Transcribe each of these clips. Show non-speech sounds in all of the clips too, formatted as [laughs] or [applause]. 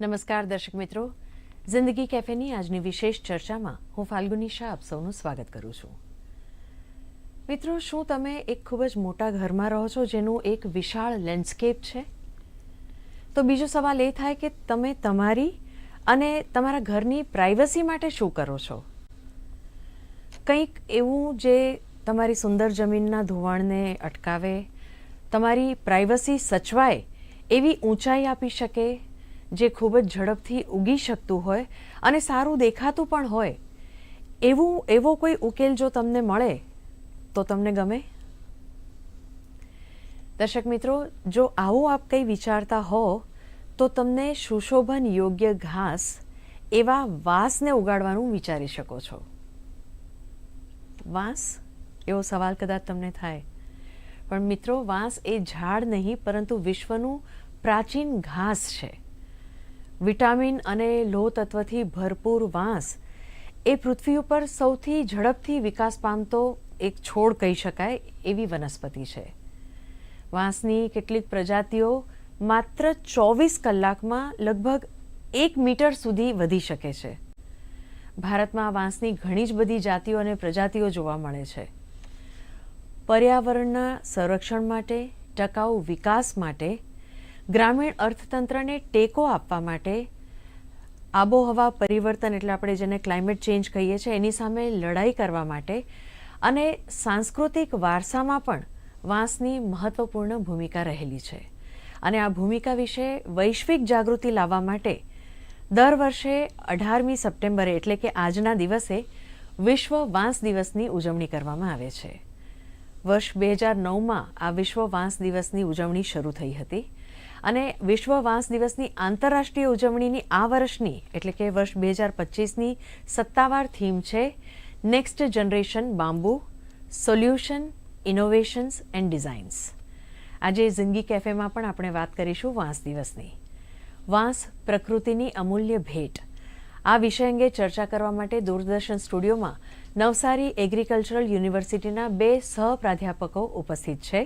નમસ્કાર દર્શક મિત્રો. જિંદગી કેફેની આજની વિશેષ ચર્ચામાં હું ફાલ્ગુની શાહ આપ સૌનું સ્વાગત કરું છું. મિત્રો, શું તમે એક ખૂબ જ મોટા ઘરમાં રહો છો જેનું એક વિશાળ લેન્ડસ્કેપ છે? તો બીજો સવાલ એ થાય કે તમે તમારી અને તમારા ઘરની પ્રાઇવસી માટે શું કરો છો? કંઈક એવું જે તમારી સુંદર જમીનના ધોવાણને અટકાવે, તમારી પ્રાઇવસી સચવાય, એવી ઊંચાઈ આપી શકે જે ખૂબ જ ઝડપથી ઉગી શકતું હોય અને સારું દેખાતું પણ હોય, એવું, એવો કોઈ ઉકેલ જો તમને મળે, તો તમને ગમે? દર્શક મિત્રો, જો આવું આપ કંઈ વિચારતા હો, તો તમને સુશોભન યોગ્ય ઘાસ એવા વાંસને ઉગાડવાનું વિચારી શકો છો. વાંસ? એવો સવાલ કદાચ તમને થાય. પણ મિત્રો, વાંસ એ ઝાડ નહીં, પરંતુ વિશ્વનું પ્રાચીન ઘાસ છે. વિટામિન અને લોહ તત્વથી ભરપૂર વાંસ એ પૃથ્વી ઉપર સૌથી ઝડપથી વિકાસ પામતો એક છોડ કહી શકાય એવી વનસ્પતિ છે. વાંસની કેટલીક પ્રજાતિઓ માત્ર ચોવીસ કલાકમાં લગભગ એક મીટર સુધી વધી શકે છે. ભારતમાં વાંસની ઘણી જ બધી જાતિઓ અને પ્રજાતિઓ જોવા મળે છે. પર્યાવરણના સંરક્ષણ માટે, ટકાઉ વિકાસ માટે ગ્રામીણ અર્થતંત્રને ટેકો આપવા માટે આબોહવા પરિવર્તન એટલે આપણે જેને ક્લાઇમેટ ચેન્જ કહીએ છીએ, એની સામે લડાઈ કરવા માટે અને સાંસ્કૃતિક વારસામાં પણ વાંસની મહત્વપૂર્ણ ભૂમિકા રહેલી છે. અને આ ભૂમિકા વિશે વૈશ્વિક જાગૃતિ લાવવા માટે દર વર્ષે અઢારમી સપ્ટેમ્બરે એટલે કે આજના દિવસે વિશ્વ વાંસ દિવસની ઉજવણી કરવામાં આવે છે. વર્ષ બે હજાર નવમાં આ વિશ્વ વાંસ દિવસની ઉજવણી શરૂ થઈ હતી. અને વિશ્વ વાંસ દિવસની આંતરરાષ્ટ્રીય ઉજવણીની આ વર્ષની, એટલે કે વર્ષ બે હજાર પચીસની સત્તાવાર થીમ છે next generation bamboo solution innovations and designs આજે જિંદગી કેફેમાં પણ આપણે વાત કરીશું વાંસ દિવસની. વાંસ પ્રકૃતિની અમૂલ્ય ભેટ. આ વિષય અંગે ચર્ચા કરવા માટે દૂરદર્શન સ્ટુડિયોમાં નવસારી એગ્રીકલ્ચરલ યુનિવર્સિટીના બે સહ પ્રાધ્યાપકો ઉપસ્થિત છે.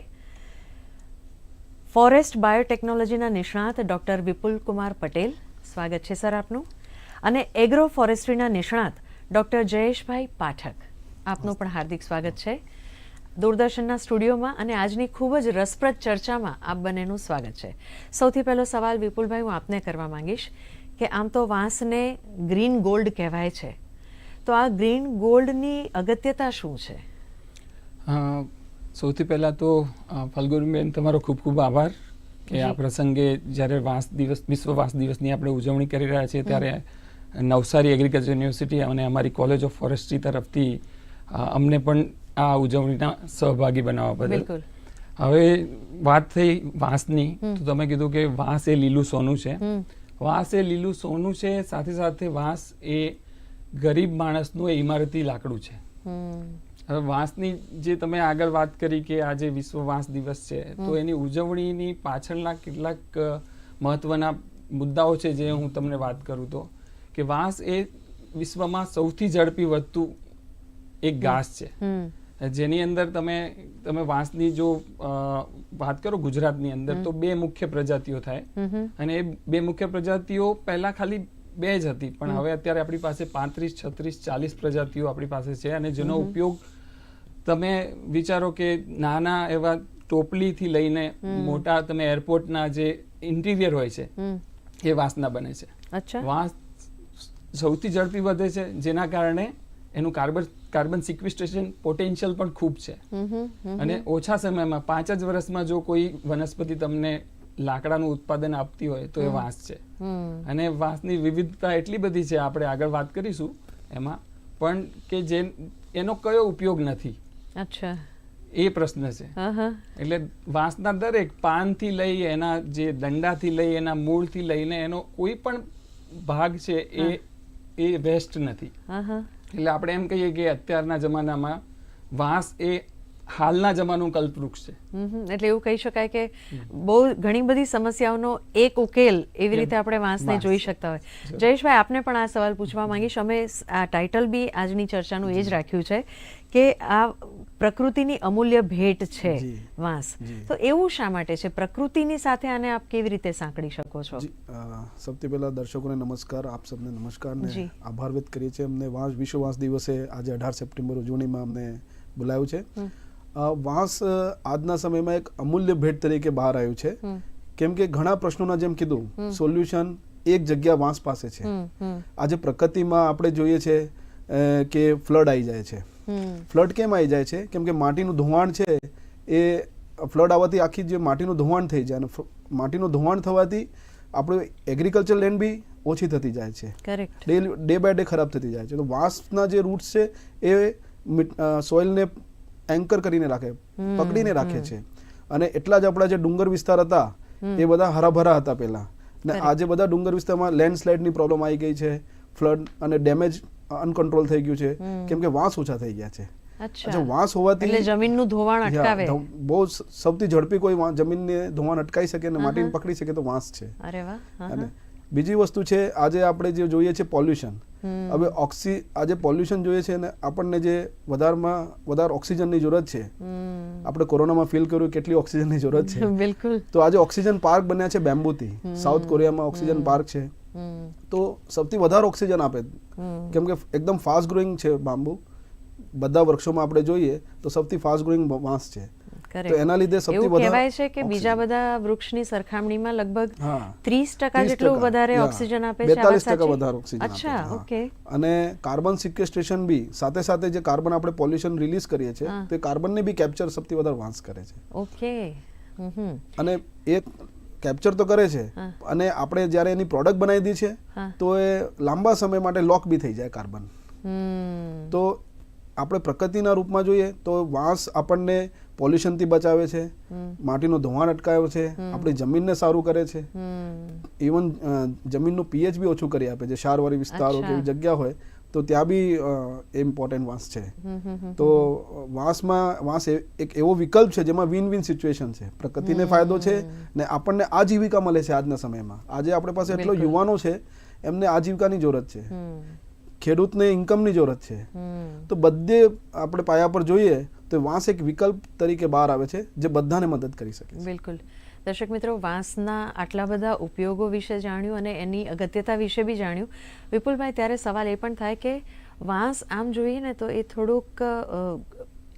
ફોરેસ્ટ બાયોટેકનોલોજીના નિષ્ણાત ડોક્ટર વિપુલ કુમાર પટેલ, સ્વાગત છે સર આપનું. અને એગ્રો ફોરેસ્ટ્રીના નિષ્ણાત ડોક્ટર જયેશભાઈ પાઠક, આપનું પણ હાર્દિક સ્વાગત છે. દૂરદર્શનના સ્ટુડિયોમાં અને આજની ખૂબ જ રસપ્રદ ચર્ચામાં આપ બંનેનું સ્વાગત છે. સૌથી પહેલો સવાલ વિપુલભાઈ, હું આપને કરવા માંગીશ કે આમ તો વાંસને ગ્રીન ગોલ્ડ કહેવાય છે. તો આ ગ્રીન ગોલ્ડની અગત્યતા શું છે? સૌથી પહેલાં તો અ, તમારો ખૂબ ખૂબ આભાર કે આ પ્રસંગે જ્યારે વાંસ દિવસ વિશ્વ વાંસ દિવસની આપણે ઉજવણી કરી રહ્યા છીએ ત્યારે નવસારી એગ્રીકલ્ચર યુનિવર્સિટી અને અમારી કોલેજ ઓફ ફોરેસ્ટ્રી તરફથી અમને પણ આ ઉજવણીના સહભાગી બનાવવા બદલ. હવે વાત થઈ વાંસની. તો તમે કીધું કે વાંસ એ લીલું સોનું છે. વાંસ એ લીલું સોનું છે સાથે સાથે વાંસ એ ગરીબ માણસનું એ ઇમારતી લાકડું છે. હવે વાંસની જે તમે આગળ વાત કરી કે આજે વિશ્વ વાંસ દિવસ છે તો એની ઉજવણીની પાછળના કેટલાક મહત્વના મુદ્દાઓ છે જે હું તમને વાત કરું તો. કે વાંસ એ વિશ્વમાં સૌથી ઝડપી વધતું એક ઘાસ છે. જેની અંદર તમે તમે વાંસની જો વાત કરો ગુજરાતની અંદર તો બે મુખ્ય પ્રજાતિઓ થાય. અને એ બે મુખ્ય પ્રજાતિઓ પહેલા ખાલી બે જ હતી. પણ હવે અત્યારે આપણી પાસે પાંત્રીસ છત્રીસ ચાલીસ પ્રજાતિઓ આપણી પાસે છે અને જેનો ઉપયોગ તમે વિચારો કે નાના એવા ટોપલીથી લઈને મોટા તમે એરપોર્ટના જે ઇન્ટિરિયર હોય છે એ વાંસના બને છે. વાંસ સૌથી ઝડપી વધે છે જેના કારણે એનું કાર્બન કાર્બન સિક્વિસ્ટ્રેશન પોટેન્શિયલ પણ ખૂબ છે. અને ઓછા સમયમાં પાંચ જ વર્ષમાં જો કોઈ વનસ્પતિ તમને લાકડાનું ઉત્પાદન આપતી હોય તો એ વાંસ છે. અને વાંસની વિવિધતા એટલી બધી છે આપણે આગળ વાત કરીશું એમાં. પણ કે જે એનો કયો ઉપયોગ નથી. અચ્છા. એ પ્રશ્ન છે. એટલે વાંસના દરેક પાનથી લઈ એના જે દંડાથી લઈ એના મૂળથી લઈને એનો કોઈ પણ ભાગ છે એ એ વેસ્ટ નથી. એટલે આપણે એમ કહીએ કે અત્યારના જમાનામાં વાંસ એ હાલના જમાનું કલ્પવૃક્ષ છે. એટલે એવું કહી શકાય કે બહુ ઘણી બધી સમસ્યાઓનો એક ઉકેલ એવી રીતે આપણે વાંસને વાંસ. જોઈ શકતા હોય. જયેશભાઈ આપને પણ આ સવાલ પૂછવા માંગીશ. અમે આ ટાઇટલ બી આજની ચર્ચાનું એ જ રાખ્યું છે કે આ પ્રકૃતિની અમૂલ્ય ભેટ છે વાંસ. તો એવું શા માટે છે? પ્રકૃતિની સાથે આને આપ કેવી રીતે સાંકળી શકો છો? સૌથી પહેલા દર્શકોને નમસ્કાર આપ સબને નમસ્કાર ને આભાર વ્યક્ત કરીએ છીએ. અમને વાંસ વિશ્વ વાંસ દિવસે આજે અઢાર સપ્ટેમ્બર ઉજવણીમાં અમને બોલાવ્યું છે. વાંસ આજના સમયમાં એક અમૂલ્ય ભેટ તરીકે બહાર આવ્યું છે. કેમ કે ઘણા પ્રશ્નોના જેમ કીધું સોલ્યુશન એક જગ્યા વાંસ પાસે છે. આજે પ્રકૃતિમાં આપણે જોઈએ છે કે ફ્લડ આવી જાય છે. ફ્લડ કેમ આવી જાય છે? કેમ કે માટીનું ધોવાણ છે એ ફ્લડ આવવાથી આખી જે માટીનું ધોવાણ થઈ જાય અને માટીનું ધોવાણ થવાથી આપણું એગ્રીકલ્ચર લેન્ડ બી ઓછી થતી જાય છે. ડે ડે બાય ડે ખરાબ થતી જાય છે. તો વાંસના જે રૂટ્સ છે એ સોઇલને એન્કર કરીને રાખે પકડીને રાખે છે. અને એટલા જ આપણા જે ડુંગર વિસ્તાર હતા એ બધા હરાભરા હતા પહેલા. ને આજે બધા ડુંગર વિસ્તારમાં લેન્ડસ્લાઇડની પ્રોબ્લેમ આવી ગઈ છે ફ્લડ અને ડેમેજ અનકંટ્રોલ થઈ ગયું છે. કેમ કે વાંસ ઓછા થઈ ગયા છે. અચ્છા. વાંસ હોવાથી એટલે જમીનનું ધોવાણ અટકાવે. બહુ સૌથી ઝડપી કોઈ જમીનને ધોવાણ અટકાઈ શકે અને માટીને. પકડી શકે તો વાંસ છે. અરે વાહ અને બીજી વસ્તુ છે આજે આપણે જે જોઈએ છે પોલ્યુશન. હવે ઓક્સી આજે પોલ્યુશન જોઈએ છે ને આપણને જે વધારમાં વધારે ઓક્સિજનની જરૂરત છે આપણે કોરોનામાં ફીલ કર્યું કેટલી ઓક્સિજનની જરૂરત છે. [laughs] બિલકુલ. તો આજે ઓક્સિજન પાર્ક બન્યા છે બેમ્બુથી. સાઉથ કોરિયામાં ઓક્સિજન પાર્ક છે. તો સૌથી વધારે ઓક્સિજન આપે. કેમ કે એકદમ ફાસ્ટ ગ્રોઈંગ છે બાંબુ. બધા વૃક્ષોમાં આપણે જોઈએ તો સૌથી ફાસ્ટ ગ્રોઈંગ વાંસ છે. તો એના લીધે સૌથી વધારે કહેવાય છે કે બીજા બધા વૃક્ષની સરખામણીમાં લગભગ ત્રીસ 30% જેટલું વધારે ઓક્સિજન આપે છે. 42% વધારે ઓક્સિજન અચ્છા ઓકે. અને કાર્બન સિક્વેસ્ટ્રેશન બી સાથે સાથે જે કાર્બન આપણે પોલ્યુશન રિલીઝ કરીએ છીએ તે કાર્બન ને કાર્બનને બી કેપ્ચર સૌથી વધારે વાંસ કરે છે. ઓકે. હમ અને એક કેપ્ચર તો કરે છે અને આપણે જ્યારે એની પ્રોડક્ટ બનાવી દી છે તો એ લાંબા સમય માટે લોક બી થઈ જાય કાર્બન. તો આપણે પ્રકૃતિના રૂપમાં જોઈએ તો વાંસ આપણને પોલ્યુશનથી બચાવે છે માટીનો ધોવાણ અટકાવે છે આપણી જમીનને સારું કરે છે. ઇવન જમીનનું પીએચ બી ઓછું કરી આપે છે ક્ષારવાળી વિસ્તારો કે એવી જગ્યા હોય તો ત્યાં બી ઇમ્પોર્ટન્ટ વાંસ છે. તો વાંસમાં વાંસ એ- એક એવો વિકલ્પ છે જેમાં વિન વિન સિચ્યુએશન છે. પ્રકૃતિને ફાયદો છે ને આપણને આજીવિકા મળે છે આજના સમયમાં. આજે આપણે પાસે એટલો યુવાનો છે એમને આજીવિકાની જરૂરત છે. ખેડૂતને ઇન્કમની જરૂરત છે. તો બધે આપણે પાયા પર જોઈએ તો વાંસ એક વિકલ્પ તરીકે બહાર આવે છે, જે બધાને મદદ કરી શકે બિલકુલ. દર્શક મિત્રો, વાંસના આટલા બધા ઉપયોગો વિશે જાણ્યું અને એની અગત્યતા વિશે બી જાણ્યું. વિપુલભાઈ, ત્યારે સવાલ એ પણ થાય કે વાંસ આમ જોઈએ તો એ થોડુંક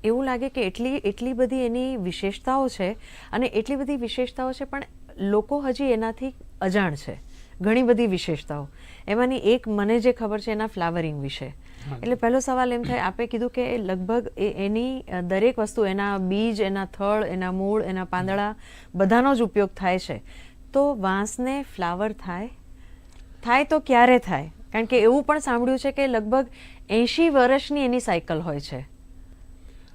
એવું લાગે કે એટલી એટલી બધી એની વિશેષતાઓ છે અને એટલી બધી વિશેષતાઓ છે, પણ લોકો હજી એનાથી અજાણ છે. ઘણી બધી વિશેષતાઓ. એમાંની એક મને જે ખબર છે એના ફ્લાવરિંગ વિશે. એટલે પહેલો સવાલ એમ થાય આપે કીધું કે લગભગ એ એની દરેક વસ્તુ એના બીજ એના થળ એના મૂળ એના પાંદડા બધાનો જ ઉપયોગ થાય છે. તો વાંસને ફ્લાવર થાય? થાય તો ક્યારે થાય? કારણ કે એવું પણ સાંભળ્યું છે કે લગભગ એંશી વર્ષની એની સાયકલ હોય છે.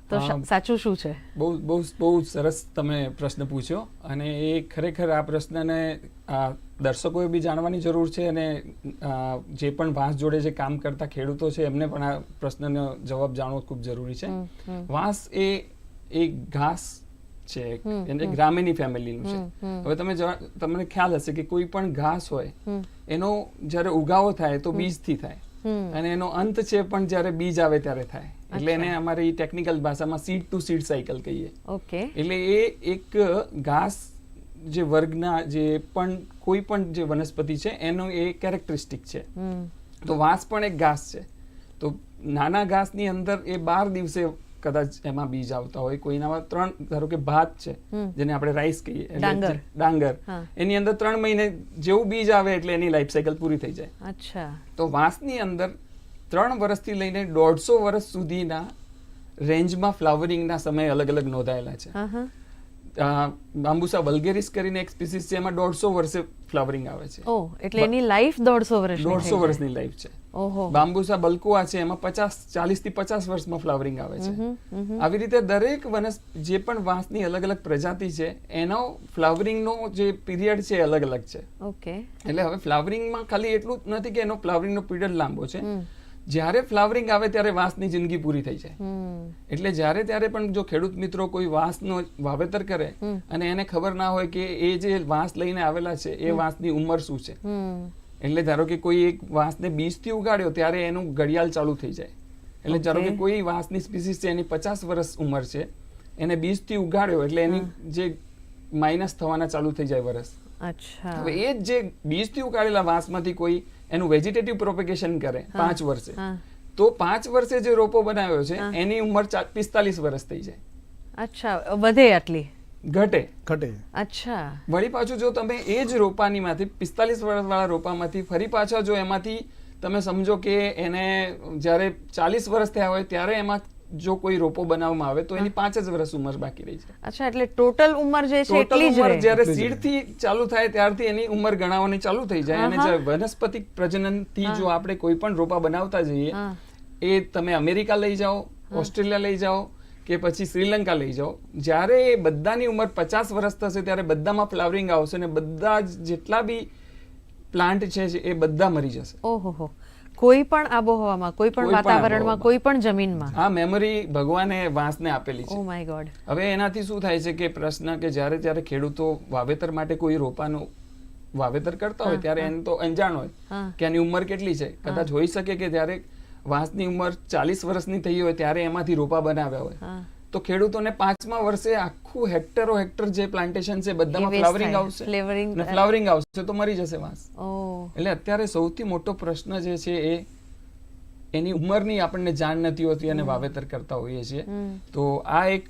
તો સાચું શું છે? બહુ બહુ બહુ સરસ તમે પ્રશ્ન પૂછ્યો અને એ ખરેખર આ પ્રશ્નને આ દર્શકોએ બી જાણવાની જરૂર છે અને જે પણ વાંસ જોડે જે કામ કરતા ખેડૂતો છે એમને પણ આ પ્રશ્નનો જવાબ જાણવો ખૂબ જરૂરી છે. વાંસ એ એક ઘાસ છે એટલે હમ. ફેમિલીનું છે. હવે તમે તમને ખ્યાલ હશે કે કોઈ પણ ઘાસ હોય એનો જ્યારે ઉગાવો થાય તો બીજથી થાય. અને એનો અંત છે પણ જ્યારે બીજ આવે ત્યારે થાય. એટલે એને અમારી ટેકનિકલ ભાષામાં સીડ ટુ સીડ સાયકલ કહીએ. ઓકે. એટલે એ એક ઘાસ જે વર્ગના જે પણ કોઈ પણ જે વનસ્પતિ છે એનો એ કેરેક્ટરિસ્ટિક છે. તો વાંસ પણ એક ઘાસ છે. તો નાના ઘાસની અંદર એ બાર દિવસે કદાચ એમાં બીજ આવતા હોય કોઈનામાં ત્રણ ધારો કે ભાત છે જેને આપણે રાઈસ કહીએ ડાંગર. ડાંગર. એની અંદર ત્રણ મહિને જેવું બીજ આવે એટલે એની લાઈફ સાયકલ પૂરી થઈ જાય. અચ્છા. તો વાંસની અંદર ત્રણ વર્ષથી લઈને દોઢસો વર્ષ સુધીના રેન્જમાં ફ્લાવરિંગના સમય અલગ અલગ નોંધાયેલા છે. બાંબુસા વલ્ગેરિસ કરીને એક સ્પીસીસ છે એમાં દોઢસો વર્ષે ફ્લાવરિંગ આવે છે. ઓ એટલે એની લાઈફ દોઢસો વર્ષ દોઢસો વર્ષની લાઈફ છે. ઓહો. બાંબુસા બલકુઆ છે એમાં પચાસ ચાલીસથી પચાસ વર્ષમાં ફ્લાવરિંગ આવે છે. આવી રીતે દરેક વનસ જે પણ વાંસની અલગ અલગ પ્રજાતિ છે એનો ફ્લાવરિંગનો જે પીરિયડ છે અલગ અલગ છે. ઓકે. એટલે હવે ફ્લાવરિંગમાં ખાલી એટલું જ નથી કે એનો ફ્લાવરિંગનો પીરિયડ લાંબો છે. જ્યારે ફ્લાવરિંગ આવે ત્યારે વાંસની જિંદગી પૂરી થઈ જાય. એટલે જ્યારે ત્યારે પણ જો ખેડૂત મિત્રો કોઈ વાંસનો વાવેતર કરે અને એને ખબર ના હોય કે એ જે વાંસ લઈને આવેલા છે એ વાંસની ઉંમર શું છે? એટલે ધારો કે કોઈ એક વાંસને બીજથી ઉગાડ્યો ત્યારે એનું ઘડિયાળ ચાલુ થઈ જાય. એટલે ધારો કે કોઈ વાંસની સ્પીસીસ છે એની પચાસ વર્ષ ઉંમર છે એને બીજથી ઉગાડ્યો એટલે એની જે માઇનસ થવાના ચાલુ થઈ જાય વર્ષ અચ્છા. હવે એ જ બીજથી ઉગાડેલા વાંસમાંથી કોઈ એનું વેજીટેટિવ પ્રોપેગેશન કરે પાંચ વર્ષે. તો પાંચ વર્ષે જે રોપો બનાવ્યો છે એની ઉંમર પિસ્તાલીસ વર્ષ થઈ જાય. અચ્છા વધે આટલી? ઘટે. ઘટે. અચ્છા. વળી પાછું જો તમે એ જ રોપાનીમાંથી પિસ્તાલીસ વર્ષવાળા રોપામાંથી ફરી પાછા જો એમાંથી તમે સમજો કે એને જ્યારે ચાલીસ વર્ષ થયા હોય ત્યારે એમાં જો કોઈ રોપો બનાવવામાં આવે તો એની પાંચ જ વર્ષ ઉંમર બાકી રહી છે. અચ્છા એટલે ટોટલ ઉંમર જે છે એટલી જ ઉંમર રહે. જ્યારે સીડથી ચાલુ થાય ત્યારથી એની ઉંમર ગણાવવાની ચાલુ થઈ જાય. અને જે વનસ્પતિક પ્રજનનથી જો આપણે કોઈ પણ રોપા બનાવતા જઈએ એ તમે અમેરિકા લઈ જાઓ ઓસ્ટ્રેલિયા લઈ જાઓ કે પછી શ્રીલંકા લઈ જાઓ જ્યારે એ બધાની ઉંમર પચાસ વર્ષ થશે ત્યારે બધામાં ફ્લાવરિંગ આવશે અને બધા જ જેટલા બી પ્લાન્ટ છે એ બધા મરી જશે. ઓહો કોઈ પણ આબોહવામાં કોઈ પણ વાતાવરણમાં કોઈ પણ જમીનમાં. આ મેમરી ભગવાને વાંસને આપેલી છે. ઓ માય ગોડ હવે એનાથી શું થાય છે કે પ્રશ્ન કે જ્યારે જ્યારે ખેડૂતો વાવેતર માટે કોઈ રોપાનો વાવેતર કરતા હોય ત્યારે એને તો અંજાણ હોય કે આની ઉંમર કેટલી છે. કદાચ હોઈ શકે કે જ્યારે વાંસની ઉંમર ચાલીસ વર્ષની થઈ હોય ત્યારે એમાંથી રોપા બનાવ્યા હોય. તો ખેડૂતોને પાંચમા વર્ષે આખું હેક્ટરો હેક્ટર જે પ્લાન્ટેશન છે બધામાં ફ્લાવરિંગ આવશે. અને ફ્લાવરિંગ આવશે તો મરી જશે વાંસ. એટલે અત્યારે સૌથી મોટો પ્રશ્ન જે છે એ એની ઉંમરની આપણને જાણ નથી હોતી અને વાવેતર કરતા હોઈએ છીએ. તો આ એક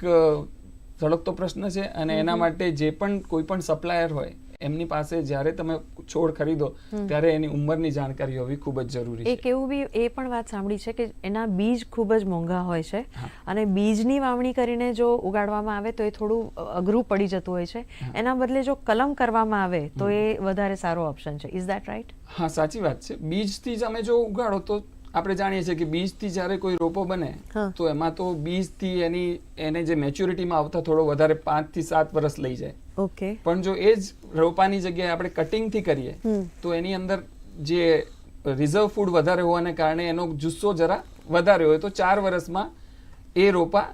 સળગતો પ્રશ્ન છે અને એના માટે જે પણ કોઈ પણ સપ્લાયર હોય એમની પાસે જ્યારે તમે છોડ ખરીદો ત્યારે એની ઉંમરની જાણકારી હોવી ખૂબ જ જરૂરી છે. એક એવું બી એ પણ વાત સાંભળી છે કે એના બીજ ખૂબ જ મોંઘા હોય છે અને બીજની વાવણી કરીને જો ઉગાડવામાં આવે તો એ થોડું અઘરું પડી જતું હોય છે. એના બદલે જો કલમ કરવામાં આવે તો એ વધારે સારો ઓપ્શન છે. ઇઝ ધેટ રાઈટ હા સાચી વાત છે. બીજથી જ અમે જો ઉગાડો તો આપણે જાણીએ છીએ કે બીજથી જ્યારે કોઈ રોપો બને તો એમાં તો બીજથી એની એને જે મેચ્યોરિટીમાં આવતા થોડો વધારે પાંચથી સાત વર્ષ લઈ જાય. ઓકે પણ જો એ જ રોપાની જગ્યાએ આપણે કટિંગથી કરીએ તો એની અંદર જે રિઝર્વ ફૂડ વધારે હોવાને કારણે એનો જુસ્સો જરા વધારે હોય તો ચાર વર્ષમાં એ રોપા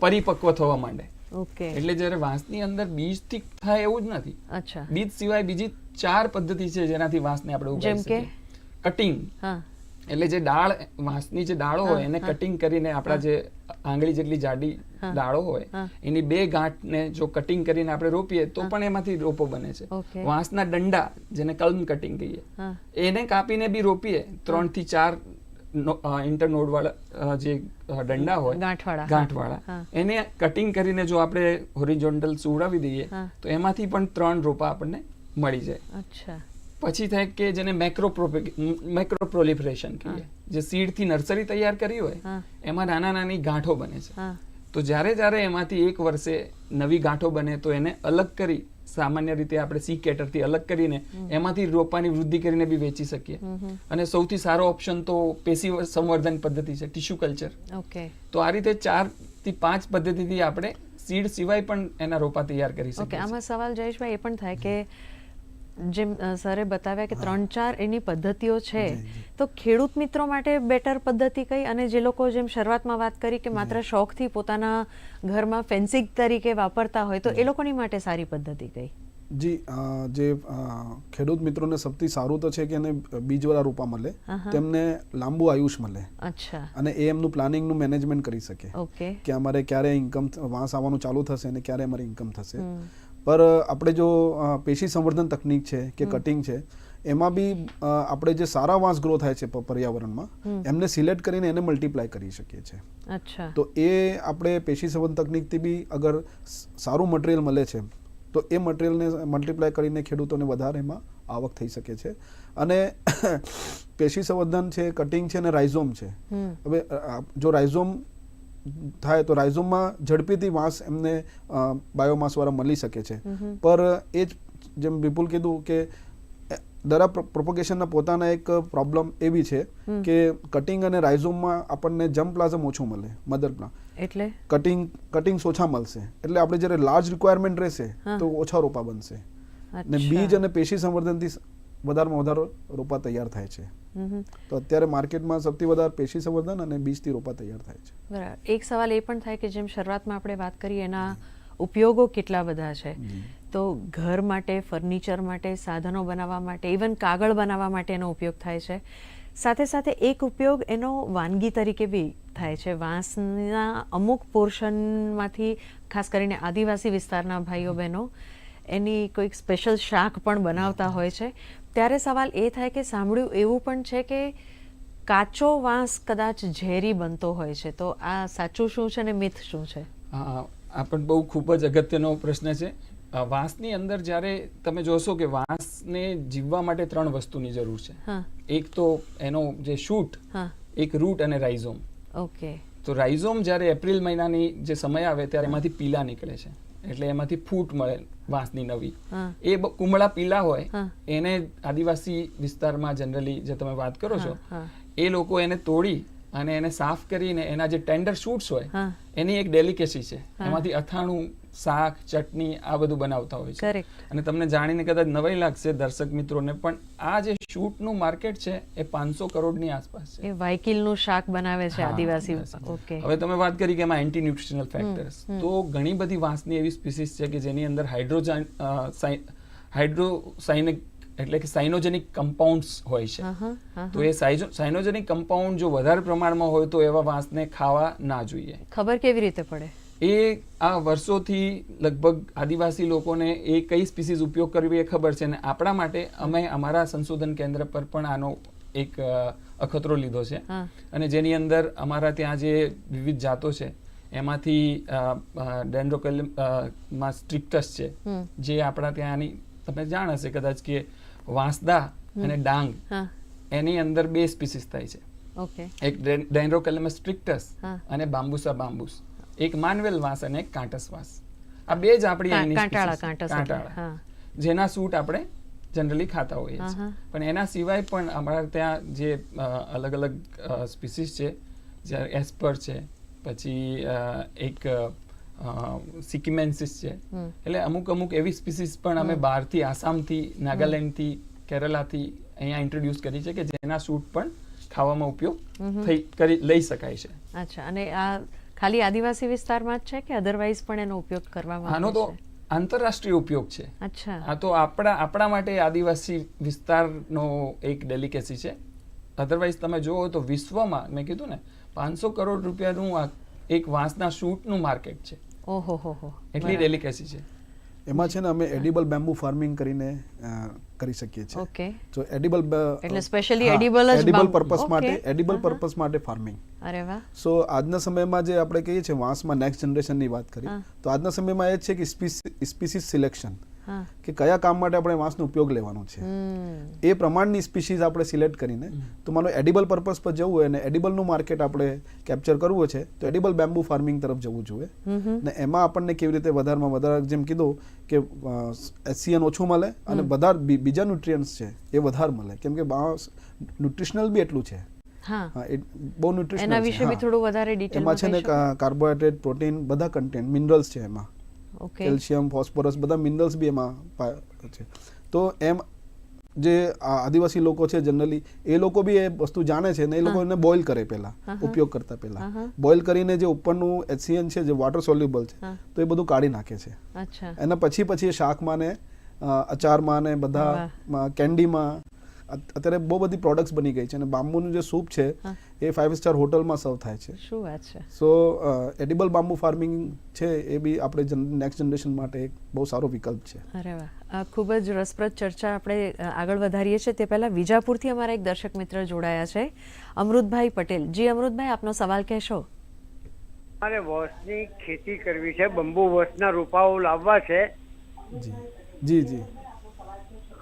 પરિપક્વ થવા માંડે. ઓકે. એટલે જ્યારે વાંસની અંદર બીજથી થાય એવું જ નથી. અચ્છા. બીજ સિવાય બીજી ચાર પદ્ધતિ છે જેનાથી વાંસને આપણે ઉગાડી શકીએ. કટિંગ હા. એટલે જે ડાળ વાંસની જે ડાળો હોય એને કટિંગ કરીને આપણા જે આંગળી જેટલી જાડી ડાળો હોય એની બે ગાંઠને જો કટિંગ કરીને આપણે રોપીએ તો પણ એમાંથી રોપો બને છે. વાંસના દંડા જેને કલમ કટિંગ કહીએ એને કાપીને બી રોપીએ ત્રણથી ચાર ઇન્ટરનોડ વાળા જે દંડા હોય ગાંઠવાળા. ગાંઠવાળા. એને કટિંગ કરીને જો આપણે હોરિઝોન્ટલ સુવડાવી દઈએ તો એમાંથી પણ ત્રણ રોપા આપણને મળી જાય. અચ્છા. પછી થાય કે જેને મેક્રો મેક્રો પ્રોલિફરેશન કહીએ જે સીડથી થી નર્સરી તૈયાર કરી હોય એમાં નાના નાની ગાંઠો બને છે. તો જ્યારે જ્યારે એમાંથી એક વર્ષે નવી ગાંઠો બને તો એને અલગ કરી સામાન્ય રીતે આપણે સી કેટરથી અલગ કરીને એમાંથી રોપાની વૃદ્ધિ કરીને બી વેચી શકીએ. અને સૌથી સારો ઓપ્શન તો પેશી સંવર્ધન પદ્ધતિ છે ટિશ્યુ કલ્ચર ઓકે તો આ રીતે ચારથી પાંચ પદ્ધતિથી આપણે સીડ સિવાય પણ એના રોપા તૈયાર કરી શકીએ આમાં સવાલ જયેશભાઈ એ પણ થાય કે જેમ સરે બતાવ્યા કે ત્રણ ચાર એની પદ્ધતિઓ છે. તો ખેડૂત મિત્રો માટે બેટર પદ્ધતિ કઈ? અને જે લોકો જેમ શરૂઆતમાં વાત કરી કે માત્ર શોખથી પોતાના ઘરમાં ફેન્સિંગ તરીકે વાપરતા હોય તો એ લોકોની માટે સારી પદ્ધતિ કઈ? જી જે ખેડૂત મિત્રોને સૌથી સારું તો છે કે એને બીજવાળા રૂપા મળે. તેમને લાંબુ આયુષ મળે. અચ્છા. અને એ એમનું પ્લાનિંગનું મેનેજમેન્ટ કરી શકે. કે અમારે ક્યારે ઇન્કમ વાંસ આવવાનું ચાલુ થશે અને ક્યારે અમારી ઇન્કમ થશે. પર આપણે જો પેશી સંવર્ધન તકનીક છે કે કટિંગ છે એમાં બી આપણે જે સારા વાંસ ગ્રો થાય છે પર્યાવરણમાં એમને સિલેક્ટ કરીને એને મલ્ટીપ્લાય કરી શકીએ છીએ. તો એ આપણે પેશી સંવર્ધન તકનીકથી બી અગર સારું મટીરિયલ મળે છે તો એ મટીરિયલને મલ્ટીપ્લાય કરીને ખેડૂતોને વધારે એમાં આવક થઈ શકે છે. અને [coughs] પેશી સંવર્ધન છે કટિંગ છે અને રાઇઝોમ છે. હવે જો રાઇઝોમ થાય તો રાઇઝોમમાં ઝડપીથી વાંસ એમને બાયોમાસ વાળા મળી શકે છે. પર એ જ જેમ વિપુલ કીધું કે દરા પ્રોપોગેશનના પોતાના એક પ્રોબ્લેમ એવી છે કે કટિંગ અને રાઇઝોમમાં આપણને જમ પ્લાઝમ ઓછું મળે મધર પ્લાન એટલે? કટિંગ કટિંગ્સ ઓછા મળશે. એટલે આપણે જ્યારે લાર્જ રિક્વાયરમેન્ટ રહેશે તો ઓછા રોપા બનશે. અને બીજ અને પેશી સંવર્ધનથી વધારેમાં વધારે રોપા તૈયાર થાય છે. તો અત્યારે માર્કેટમાં સૌથી વધારે પેશી સંવર્ધન અને બીજથી રોપા તૈયાર થાય છે. બરાબર. એક સવાલ એ પણ થાય કે જેમ શરૂઆતમાં આપણે વાત કરી એના ઉપયોગો કેટલા બધા છે? તો ઘર માટે ફર્નિચર માટે સાધનો બનાવવા માટે ઇવન કાગળ બનાવવા માટે એનો ઉપયોગ થાય છે. સાથે સાથે એક ઉપયોગ એનો વાનગી તરીકે બી થાય છે. વાંસના અમુક પોર્શનમાંથી ખાસ કરીને આદિવાસી વિસ્તારના ભાઈઓ બહેનો એની કોઈક સ્પેશિયલ શાક પણ બનાવતા હોય છે. ત્યારે સવાલ એ થાય કે સાંભળ્યું એવું પણ છે કે કાચો વાંસ કદાચ ઝેરી બનતો હોય છે. તો આ સાચું શું છે અને મિથ શું છે? આ પણ બહુ ખૂબ જ અગત્યનો પ્રશ્ન છે. વાંસની અંદર જ્યારે તમે જોશો કે વાંસને જીવવા માટે ત્રણ વસ્તુની જરૂર છે. એક તો એનો જે શૂટ એક રૂટ અને રાઇઝોમ. ઓકે. તો રાઇઝોમ જ્યારે એપ્રિલ મહિનાની જે સમય આવે ત્યારે એમાંથી પીલા નીકળે છે. એટલે એમાંથી ફૂટ મળે. વાંસની નવી. એ કુમળા પીલા હોય એને આદિવાસી વિસ્તારમાં જનરલી જે તમે વાત કરો છો એ લોકો એને તોડી અને એને સાફ કરીને એના જે ટેન્ડર શૂટ્સ હોય એની એક ડેલિકેસી છે. એમાંથી અથાણું શાક ચટણી આ બધું બનાવતા હોય છે. અને તમને જાણીને કદાચ નવાઈ લાગશે દર્શક મિત્રોને પણ આ જે શૂટનું માર્કેટ છે એ પાંચસો કરોડની આસપાસ છે. એ વાયકીલનું શાક બનાવે છે આદિવાસી ઓકે. હવે તમે વાત કરી કે એમાં એન્ટી ન્યુટ્રિશનલ ફેક્ટર્સ તો ઘણી બધી વાંસની એવી સ્પીસીસ છે કે જેની અંદર હાઇડ્રોજન હાઇડ્રોસાઇનિક એટલે કે સાઇનોજેનિક કમ્પાઉન્ડ્સ હોય છે. તો એ સાઇનોજેનિક કમ્પાઉન્ડ જો વધારે પ્રમાણમાં હોય તો એવા વાંસને ખાવા ના જોઈએ. ખબર કેવી રીતે પડે? એ આ વર્ષોથી લગભગ આદિવાસી લોકોને એ કઈ સ્પીસીઝ ઉપયોગ કરવી એ ખબર છે અને આપણા માટે અમે અમારા સંશોધન કેન્દ્ર પર પણ આનો એક અખતરો લીધો છે. અને જેની અંદર અમારા ત્યાં જે વિવિધ જાતો છે એમાંથી ડેન્ડ્રોકેલમમાં સ્ટ્રિક્ટસ છે. જે આપણા ત્યાંની તમે જાણ હશે કદાચ કે વાંસદા અને ડાંગ એની અંદર બે સ્પીસીસ થાય છે. એક ડેન્ડ્રોકેલમસ સ્ટ્રિક્ટસ અને બાંબુસા બાંબુસ. એક માનવેલ વાંસ અને એક કાંટસ વાંસ. આ બે જ આપણી કાંટાળા જેના સૂટ આપણે જનરલી ખાતા હોઈએ છીએ. પણ એના સિવાય પણ અમારા ત્યાં જે અલગ અલગ સ્પીસીસ છે એસ્પર છે પછી એક સિકિમેન્સિસ છે. એટલે અમુક અમુક એવી સ્પીસીસ પણ અમે બહારથી આસામથી નાગાલેન્ડથી કેરલાથી અહીંયા ઇન્ટ્રોડ્યુસ કરી છે કે જેના સૂટ પણ ખાવામાં ઉપયોગ થઈ કરી લઈ શકાય છે. અચ્છા અને આ ખાલી આદિવાસી વિસ્તારમાં જ છે કે અધરવાઇઝ પણ એનો ઉપયોગ કરવામાં આનો તો આંતરરાષ્ટ્રીય ઉપયોગ છે. અચ્છા. આ તો આપણા આપણા માટે આદિવાસી વિસ્તારનો એક ડેલિકેસી છે. અધરવાઇઝ તમે જુઓ તો વિશ્વમાં મેં કીધું ને પાંચસો કરોડ રૂપિયાનું એક વાંસના શૂટનું માર્કેટ છે. ઓહો હો હો. એટલી ડેલિકેસી છે. એમાં છે ને અમે એડિબલ બેમ્બુ ફાર્મિંગ કરીને કરી શકીએ છીએ. ઓકે. તો એડિબલ એટલે સ્પેશિયલી એડિબલ જ એડિબલ પર્પસ માટે એડિબલ. પર્પસ માટે ફાર્મિંગ અરે વાહ. સો આજના સમયમાં જે આપણે કહીએ છીએ વાંસમાં નેક્સ્ટ જનરેશનની વાત કરી તો આજના સમયમાં એ છે કે સ્પીસીસ સિલેક્શન હા કે કયા કામ માટે આપણે વાંસનો ઉપયોગ લેવાનો છે. એ પ્રમાણની સ્પીસીઝ આપણે સિલેક્ટ કરીને તો માનો એડિબલ પર્પઝ પર જવું હોય અને એડિબલનું માર્કેટ આપણે કેપ્ચર કરવું છે તો એડિબલ બેમ્બુ ફાર્મિંગ તરફ જવું જોઈએ. હમ. હમ. ને એમાં આપણને કેવી રીતે વધારમાં વધારે જેમ કીધું કે એસસીએન ઓછું મળે અને બધા બીજા ન્યુટ્રિયન્ટ્સ છે એ વધારે મળે. કેમ કે બાંસ ન્યુટ્રિશનલ બી એટલું છે. હા. બહુ ન્યુટ્રિશનલ એના વિશે બી થોડું વધારે એમાં ડિટેલમાં છે ને કાર્બોહાઈડ્રેટ પ્રોટીન બધા કન્ટેન્ટ મિનરલ્સ છે એમાં. કેલ્શિયમ ફોસ્ફરસ બધા મિનરલ્સ બી એમાં છે. તો એમ જે આદિવાસી લોકો છે જનરલી એ લોકો બી એ વસ્તુ જાણે છે ને એ લોકો એને બોઇલ કરે પહેલા. ઉપયોગ કરતા પહેલા. બોઇલ કરીને જે ઉપરનું એચસીએન છે જે વોટર સોલ્યુબલ છે તો એ બધું કાઢી નાખે છે. એના પછી પછી શાકમાં ને અચારમાં ને બધા કેન્ડીમાં અત્યારે બહુ બધી પ્રોડક્ટ્સ બની ગઈ છે અને બાંબુનું જે સૂપ છે એ ફાઇવ સ્ટાર હોટલમાં સર્વ થાય છે. શું વાત છે. સો એડિબલ બાંબુ ફાર્મિંગ છે એ બી આપણે નેક્સ્ટ જનરેશન માટે એક બહુ સારો વિકલ્પ છે. અરે વાહ. ખૂબ જ રસપ્રદ ચર્ચા આપણે આગળ વધારીએ છીએ. તે પહેલાં વિજાપુરથી અમારા એક દર્શક મિત્ર જોડાયા છે. અમૃતભાઈ પટેલ. જી અમૃતભાઈ આપનો સવાલ કહેશો? મારે વોશની ખેતી કરવી છે. બંબુ વોશના રોપાઓ લાવવા છે. જી. જી જી.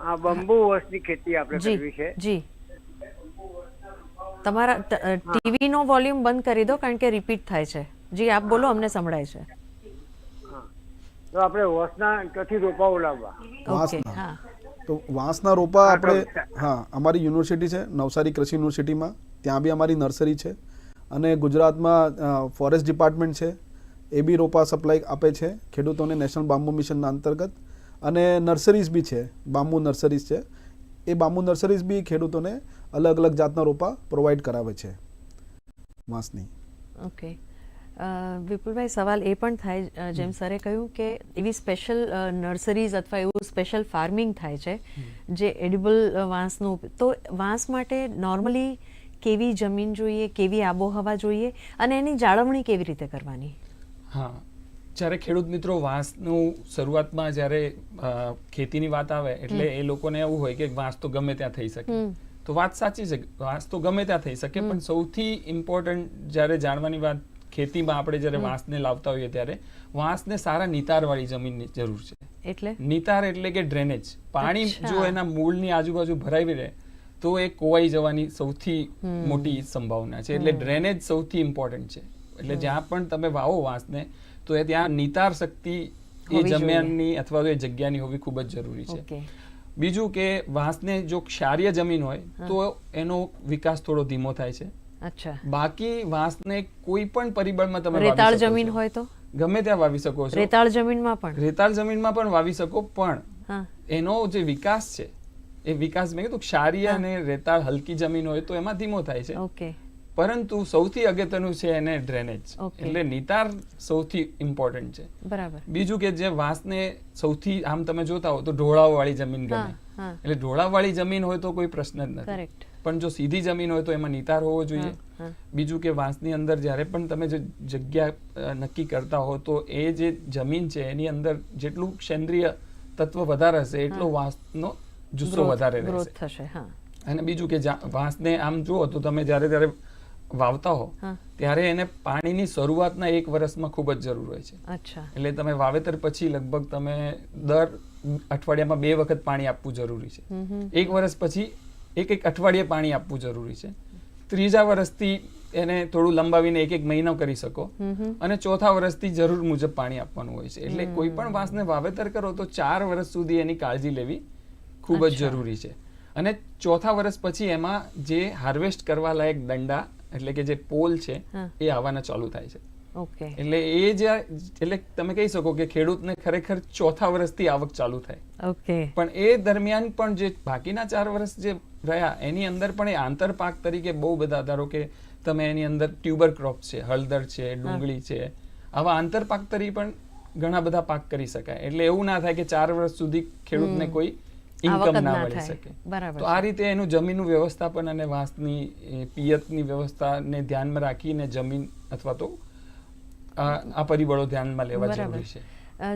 આ બંબુ વર્ષની ખેતી આપણે કરવી છે. જી. તમારા ટીવી નો વોલ્યુમ બંધ કરી દો કારણ કે રિપીટ થાય છે. જી આપ બોલો અમને સંભળાય છે. તો આપણે વોસના ક્યાંથી રોપાઓ લાવવા? ઓકે વાંસના. હા. તો વાંસના રોપા આપણે હા અમારી યુનિવર્સિટી છે નવસારી કૃષિ યુનિવર્સિટીમાં. ત્યાં બી અમારી નર્સરી છે અને ગુજરાતમાં ફોરેસ્ટ ડિપાર્ટમેન્ટ છે. એ બી રોપા સપ્લાય આપે છે ખેડૂતોને નેશનલ બાંબુ મિશનના અંતર્ગત. અને નર્સરીઝ બી છે બાંબુ નર્સરીઝ છે. એ બાંબુ નર્સરીઝ બી ખેડૂતોને અલગ અલગ જાતના રોપા પ્રોવાઈડ કરાવે છે વાંસની ઓકે વિપુલભાઈ સવાલ એ પણ થાય જેમ સરે કહ્યું કે એવી સ્પેશિયલ નર્સરીઝ અથવા એવું સ્પેશિયલ ફાર્મિંગ થાય છે જે એડિબલ વાંસનું તો વાંસ માટે નોર્મલી કેવી જમીન જોઈએ કેવી આબોહવા જોઈએ અને એની જાળવણી કેવી રીતે કરવાની? હા જ્યારે ખેડૂત મિત્રો વાંસનું શરૂઆતમાં જ્યારે ખેતીની વાત આવે એટલે એ લોકોને એવું હોય કે વાંસ તો ગમે ત્યાં થઈ શકે. તો વાત સાચી છે વાંસ તો ગમે ત્યાં થઈ શકે પણ સૌથી ઇમ્પોર્ટન્ટ જ્યારે જાણવાની વાત ખેતીમાં આપણે જ્યારે વાંસને લાવતા હોઈએ ત્યારે વાંસને સારા નિતારવાળી જમીનની જરૂર છે. એટલે? નિતાર એટલે કે ડ્રેનેજ પાણી જો એના મૂળની આજુબાજુ ભરાવી રહે તો એ કોવાઈ જવાની સૌથી મોટી સંભાવના છે. એટલે ડ્રેનેજ સૌથી ઇમ્પોર્ટન્ટ છે. એટલે જ્યાં પણ તમે વાવો વાંસને તો એ ત્યાં નિતાર શક્તિ એ હોવી અથવા તો એ જગ્યાની હોવી ખૂબ જ જરૂરી છે. બીજું કે વાંસને જો ક્ષારીય જમીન હોય તો એનો વિકાસ થોડો ધીમો થાય છે. અચ્છા. બાકી વાંસને કોઈ પણ પરિબળમાં તમે રેતાળ જમીન હોય તો? ગમે ત્યાં વાવી શકો છો. રેતાળ જમીનમાં પણ? રેતાળ જમીનમાં પણ વાવી શકો પણ એનો જે વિકાસ છે એ વિકાસ મેં કીધું ક્ષારીય અને રેતાળ હલકી જમીન હોય તો એમાં ધીમો થાય છે. ઓકે. પરંતુ સૌથી અગત્યનું છે એને ડ્રેનેજ એટલે નિતાર સૌથી ઇમ્પોર્ટન્ટ છે. બરાબર. બીજું કે જે વાંસને સૌથી આમ તમે જોતા હો તો ઢોળાવ વાળી જમીન ગમે. એટલે ઢોળાવ વાળી જમીન હોય તો કોઈ પ્રશ્ન જ નથી. પણ જો સીધી જમીન હોય તો એમાં નિતાર હોવો જોઈએ. બીજું કે વાંસની અંદર જ્યારે પણ તમે જે જગ્યા નક્કી કરતા હો તો એ જે જમીન છે એની અંદર જેટલું સેન્દ્રિય તત્વ વધારે હશે એટલો વાંસનો જુસ્સો વધારે રહેશે. અને બીજું કે વાંસને આમ જુઓ તો તમે જ્યારે જ્યારે વાવતા હો ત્યારે એને પાણીની શરૂઆતના એક વર્ષમાં ખૂબ જ જરૂર હોય છે. એટલે તમે વાવેતર પછી લગભગ તમે દર અઠવાડિયામાં બે વખત પાણી આપવું જરૂરી છે. એક વર્ષ પછી એક એક અઠવાડિયે પાણી આપવું જરૂરી છે. ત્રીજા વર્ષથી એને થોડું લંબાવીને એક એક મહિનો કરી શકો. અને ચોથા વર્ષથી જરૂર મુજબ પાણી આપવાનું હોય છે. એટલે કોઈ પણ વાંસને વાવેતર કરો તો ચાર વર્ષ સુધી એની કાળજી લેવી ખૂબ જ જરૂરી છે. અને ચોથા વર્ષ પછી એમાં જે હાર્વેસ્ટ કરવા લાયક દંડા એટલે કે જે પોલ છે એ આવવાના ચાલુ થાય છે. ઓકે. એટલે એ જે એટલે તમે કહી શકો કે ખેડૂતને ખરેખર ચોથા વર્ષથી આવક ચાલુ થાય. ઓકે. પણ એ દરમિયાન પણ જે બાકીના ચાર વર્ષ જે રહ્યા એની અંદર પણ એ આંતર પાક તરીકે બહુ બધા ધારો કે તમે એની અંદર ટ્યુબર ક્રોપ છે હળદર છે ડુંગળી છે આવા આંતર પાક તરીકે પણ ઘણા બધા પાક કરી શકાય. એટલે એવું ના થાય કે ચાર વર્ષ સુધી ખેડૂતને કોઈ ઇન્કમ ના મળી શકે. બરાબર તો આ રીતે એનું જમીનનું વ્યવસ્થાપન અને વાંસની પિયતની વ્યવસ્થાને ધ્યાનમાં રાખીને જમીન અથવા તો આ આ પરિબળો ધ્યાનમાં લેવા જરૂરી છે.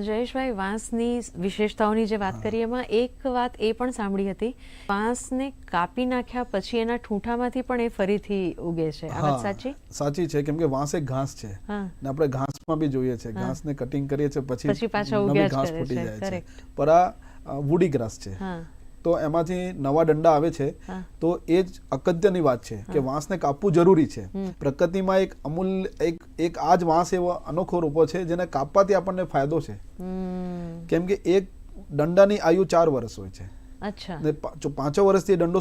જયેશભાઈ વાંસની વિશેષતાઓની જે વાત કરી એમાં એક વાત એ પણ સાંભળી હતી. વાંસને કાપી નાખ્યા પછી એના ઠૂંઠામાંથી પણ એ ફરીથી ઉગે છે. આ વાત સાચી? સાચી છે કેમ કે વાંસ એક ઘાસ છે. હા. ને આપણે ઘાસમાં બી જોઈએ છે. ઘાસને કટિંગ કરીએ છીએ પછી પછી પાછા ઉગે ઉગ્યા ઘાસ ફૂટી છે, જાય છે. પર આ વુડી ગ્રાસ છે. તો એમાંથી નવા દંડા આવે છે. તો એ જ અગત્યની વાત છે કે વાંસને કાપવું જરૂરી છે. પ્રકૃતિમાં એક અમૂલ્ય એક એક આ જ વાંસ એવો અનોખો રૂપો છે જેને કાપવાથી આપણને ફાયદો છે. કેમ કે એક દંડાની આયુ ચાર વર્ષ હોય છે. અચ્છા. ને પાંચો વર્ષથી દંડો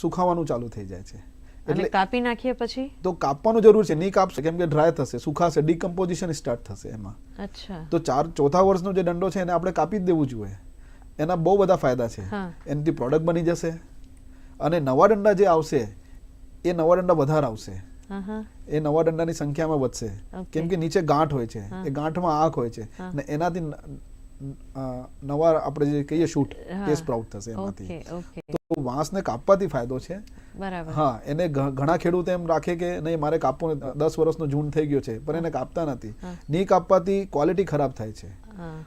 સુખાવાનું ચાલુ થઈ જાય છે. એટલે કાપી નાખીએ પછી? તો કાપવાનું જરૂર છે નહીં કાપશે કેમ કે ડ્રાય થશે સુખાશે ડિકમ્પોઝિશન સ્ટાર્ટ થશે એમાં. અચ્છા. તો ચાર ચોથા વર્ષનો જે દંડો છે એને આપણે કાપી જ દેવું જોઈએ. એના બહુ બધા ફાયદા છે. એનાથી પ્રોડક્ટ બની જશે અને નવા દંડા જે આવશે એ નવા દંડા વધારે આવશે. એ નવા દંડાની સંખ્યામાં વધશે. કેમ કે નીચે ગાંઠ હોય છે. એ ગાંઠમાં આંખ હોય છે. અને એનાથી નવા આપણે જે કહીએ શૂટ. એ સ્પ્રાઉટ થશે એમાંથી તો વાંસને કાપવાથી ફાયદો છે. હા એને ઘણા ખેડૂતો એમ રાખે કે નહીં મારે કાપવું. દસ વર્ષનો જૂન થઈ ગયો છે પણ એને કાપતા નથી. નહીં કાપવાથી ક્વોલિટી ખરાબ થાય છે.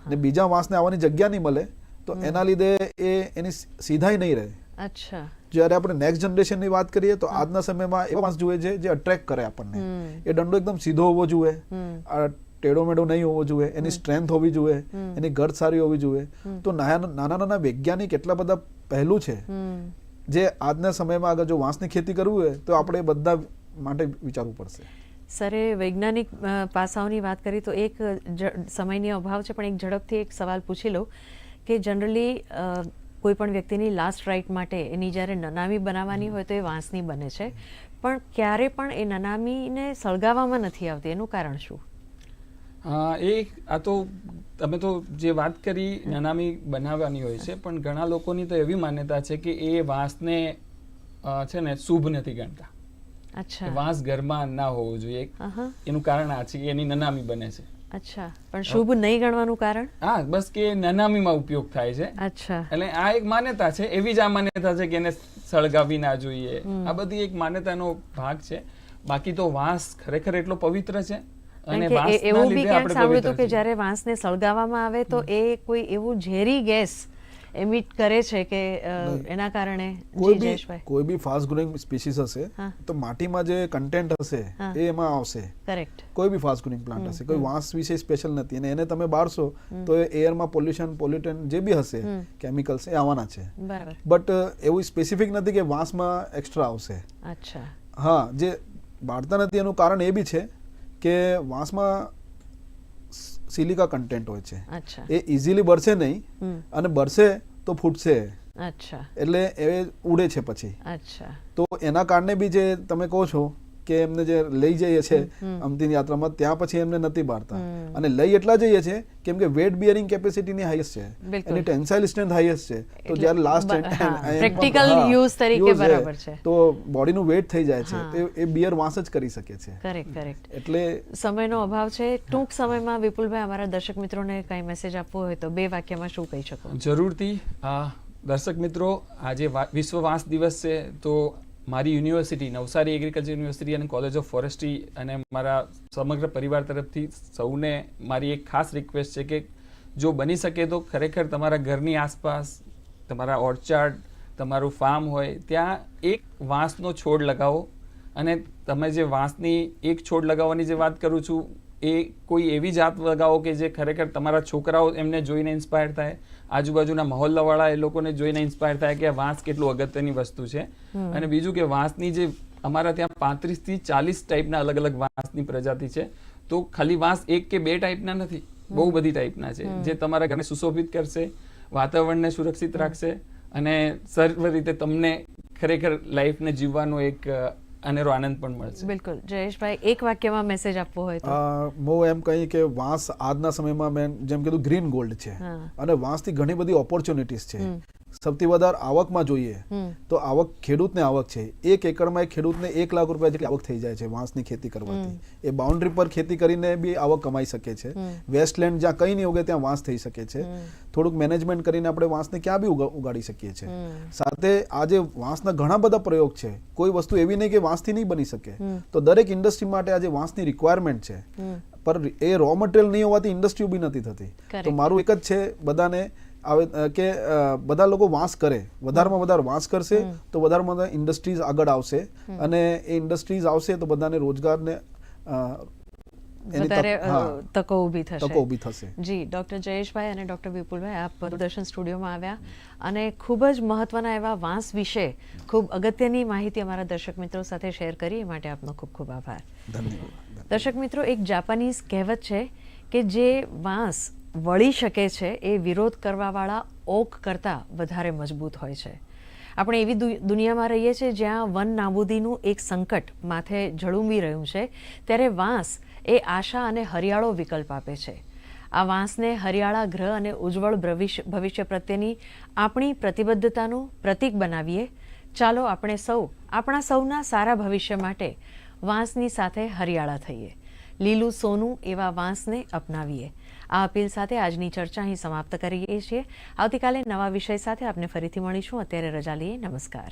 ને બીજા વાંસને આવવાની જગ્યા નહીં મળે તો એના લીધે એ એની સીધાઈ નહીં રહે. અચ્છા. જ્યારે આપણે નેક્સ્ટ જનરેશનની વાત કરીએ તો આજના સમયમાં એવા વાંસ જોઈએ છે જે અટ્રેક્ટ કરે આપણને. એ દંડો એકદમ સીધો હોવો જોઈએ ટેડો મેડો નહીં હોવો જોઈએ એની સ્ટ્રેન્થ હોવી જોઈએ એની ગર્થ સારી હોવી જોઈએ તો નાના નાના વૈજ્ઞાનિક એટલા બધા પહેલું છે જે આજના સમયમાં આગળ જો વાંસની ખેતી કરવી હોય તો આપણે બધા માટે વિચારવું પડશે. સરે વૈજ્ઞાનિક પાસાઓની વાત કરી તો એક સમયની અભાવ છે પણ એક ઝડપથી એક સવાલ પૂછી લઉં. કે જનરલી કોઈ પણ વ્યક્તિની લાસ્ટ રાઇટ માટે એની જ્યારે નનામી બનાવવાની હોય તો એ વાંસની બને છે. પણ ક્યારે પણ એ નનામીને સળગાવવામાં નથી આવતી એનું કારણ શું? એ આ તો તમે તો જે વાત કરી નનામી બનાવવાની હોય છે પણ ઘણા લોકોની તો એવી માન્યતા છે કે એ વાંસને છે ને શુભ નથી ગણતા. અચ્છા. વાંસ ઘરમાં ના હોવું જોઈએ. એનું કારણ આ છે કે એની નનામી બને છે. અચ્છા. પણ શુભ નહીં ગણવાનું કારણ? હા બસ કે નનામીમાં ઉપયોગ થાય છે. અચ્છા. એટલે આ એક માન્યતા છે એવી જ આ માન્યતા છે કે એને સળગાવી ના જોઈએ. આ બધી એક માન્યતાનો ભાગ છે. બાકી તો વાંસ ખરેખર એટલો પવિત્ર છે અને એવું બી ક્યાંક સાંભળ્યું હતું કે. જ્યારે વાંસને સળગાવવામાં આવે તો એ કોઈ એવું ઝેરી ગેસ એમિટ કરે છે કે એના કારણે કોઈ બી કોઈ બી ફાસ્ટ ગ્રોઈંગ સ્પીસીસ હશે તો માટીમાં જે કન્ટેન્ટ હશે એ એમાં આવશે. કરેક્ટ કોઈ બી ફાસ્ટ ગ્રોઈંગ પ્લાન્ટ હશે કોઈ વાંસ વિશે સ્પેશિયલ નથી. અને એને તમે બાળશો તો એરમાં પોલ્યુશન પોલ્યુટન જે બી હશે કેમિકલ્સ એ આવવાના છે. બટ એવું સ્પેસિફિક નથી કે વાંસમાં એક્સ્ટ્રા આવશે. અચ્છા. હા જે બાળતા નથી એનું કારણ એ બી છે કે વાંસમાં સિલિકા કન્ટેન્ટ હોય છે. એ ઇઝીલી બળશે નહીં અને બળશે તો ફૂટશે. અચ્છા. એટલે એ ઉડે છે પછી. તો એના કારણે બી જે તમે કહો છો કે એમને જે લઈ જઈએ છે અમતીની યાત્રામાં ત્યાં પછી એમને નથી બાળતા. અને લઈ એટલા જઈએ છે કેમ કે વેટ બિયરિંગ કેપેસિટીની હાઈએસ્ટ છે. એની ટેન્સાઇલ સ્ટ્રેન્થ હાઈએસ્ટ છે. તો જ્યારે લાસ્ટ પ્રેક્ટિકલ યુઝ તરીકે બરાબર છે. તો બોડીનું વેટ થઈ જાય છે. તો એ બિયર વાંસ જ કરી શકે છે. કરેક્ટ કરેક્ટ એટલે સમયનો અભાવ છે. ટૂંક સમયમાં વિપુલભાઈ અમારા દર્શક મિત્રોને કઈ મેસેજ આપવો હોય તો બે વાક્યમાં શું કહી શકો? જરૂરથી આ દર્શક મિત્રો આજે વિશ્વ વાંસ દિવસ છે તો મારી યુનિવર્સિટી, નવસારી એગ્રીકલ્ચર યુનિવર્સિટી અને કોલેજ ઓફ ફોરેસ્ટ્રી અને મારા સમગ્ર પરિવાર તરફથી સૌને મારી એક ખાસ રિક્વેસ્ટ છે કે જો બની શકે તો ખરેખર તમારા ઘરની આસપાસ, તમારા ઓર્ચાર્ડ તમારું ફાર્મ હોય, ત્યાં એક વાંસનો છોડ લગાવો. અને તમે જે વાંસની એક છોડ લગાવવાની જે વાત કરું છું એ કોઈ એવી જાત લગાવો કે જે ખરેખર તમારા છોકરાઓ એમને જોઈને ઇન્સ્પાયર થાય? આજુબાજુના મહોલ્લાવાળા એ લોકોને જોઈને ઇન્સ્પાયર થાય કે વાંસ કેટલું અગત્યની વસ્તુ છે? અને બીજું કે વાંસની જે અમારા ત્યાં પાંત્રીસથી ચાલીસ ટાઈપના અલગ અલગ વાંસની પ્રજાતિ છે. તો ખાલી વાંસ એક કે બે ટાઈપના નથી. બહુ બધી ટાઈપના છે. જે તમારા ઘરને સુશોભિત કરશે વાતાવરણને સુરક્ષિત રાખશે અને સર્વ રીતે તમને ખરેખર લાઈફને જીવવાનો એક અનેરો આનંદ પણ મળશે. બિલકુલ. જયેશભાઈ એક વાક્યમાં મેસેજ આપવો હોય તો? હું એમ કહી કે વાંસ આજના સમયમાં મેં જેમ કીધું ગ્રીન ગોલ્ડ છે. અને વાંસથી ઘણી બધી ઓપોર્ચ્યુનિટીઝ છે. સૌથી વધારે આવકમાં જોઈએ તો આવક ખેડૂતને આવક છે. એક એકરમાં એક ખેડૂતને એક લાખ રૂપિયા જેટલી આવક થઈ જાય છે વાંસની ખેતી કરવાથી. એ બાઉન્ડ્રી પર ખેતી કરીને બી આવક કમાઈ શકે છે. વેસ્ટલેન્ડ જ્યાં કંઈ નહીં ઉગે ત્યાં વાંસ થઈ શકે છે. થોડુંક મેનેજમેન્ટ કરીને આપણે વાંસને ક્યાં બી ઉગાડી શકીએ છીએ. સાથે આજે વાંસના ઘણા બધા પ્રયોગ છે કોઈ વસ્તુ એવી નહીં કે વાંસથી નહીં બની શકે. તો દરેક ઇન્ડસ્ટ્રી માટે આજે વાંસની રિક્વાયરમેન્ટ છે પર એ રો મટીરિયલ નહીં હોવાથી ઇન્ડસ્ટ્રી ઊભી નથી થતી. તો મારું એક જ છે બધાને આવે કે બધા લોકો વાંસ કરે. વધારેમાં વધારે વાંસ કરશે તો વધારેમાં વધારે ઇન્ડસ્ટ્રીઝ આગળ આવશે. અને એ ઇન્ડસ્ટ્રીઝ આવશે તો બધાને રોજગારને અ, એની તક- વધારે તકો ઊભી થશે. તકો ઊભી થશે. જી ડોક્ટર જયેશભાઈ અને ડોક્ટર વિપુલભાઈ આપ દૂરદર્શન સ્ટુડિયોમાં આવ્યા. અને ખૂબ જ મહત્વના એવા વાંસ વિશે ખૂબ અગત્યની માહિતી અમારા દર્શક મિત્રો સાથે શેર કરી એ માટે આપનો ખૂબ ખૂબ આભાર. ધન્યવાદ. દર્શક મિત્રો એક જાપાનીઝ કહેવત છે કે જે વાંસ વળી શકે છે એ વિરોધ કરવાવાળા ઓક કરતાં વધારે મજબૂત હોય છે. આપણે એવી દુનિયામાં રહીએ છીએ જ્યાં વન નાબૂદીનું એક સંકટ માથે ઝળુંબી રહ્યું છે, ત્યારે વાંસ એ આશા અને હરિયાળો વિકલ્પ આપે છે. આ વાંસને હરિયાળા ગ્રહ અને ઉજ્જવળ ભવિષ્ય પ્રત્યેની આપણી પ્રતિબદ્ધતાનું પ્રતીક બનાવીએ. ચાલો આપણે સૌ, આપણા સૌના સારા ભવિષ્ય માટે વાંસની સાથે હરિયાળા થઈએ. લીલું સોનું એવા વાંસને અપનાવીએ. આ અપીલ સાથે આજની ચર્ચા અહીં સમાપ્ત કરીએ છીએ આવતીકાલે નવા વિષય સાથે આપને ફરીથી મળીશું. અત્યારે રજા લઈએ. નમસ્કાર.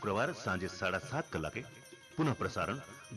શુક્રવાર સાંજે સાડા સાત કલાકે પુનઃ પ્રસારણ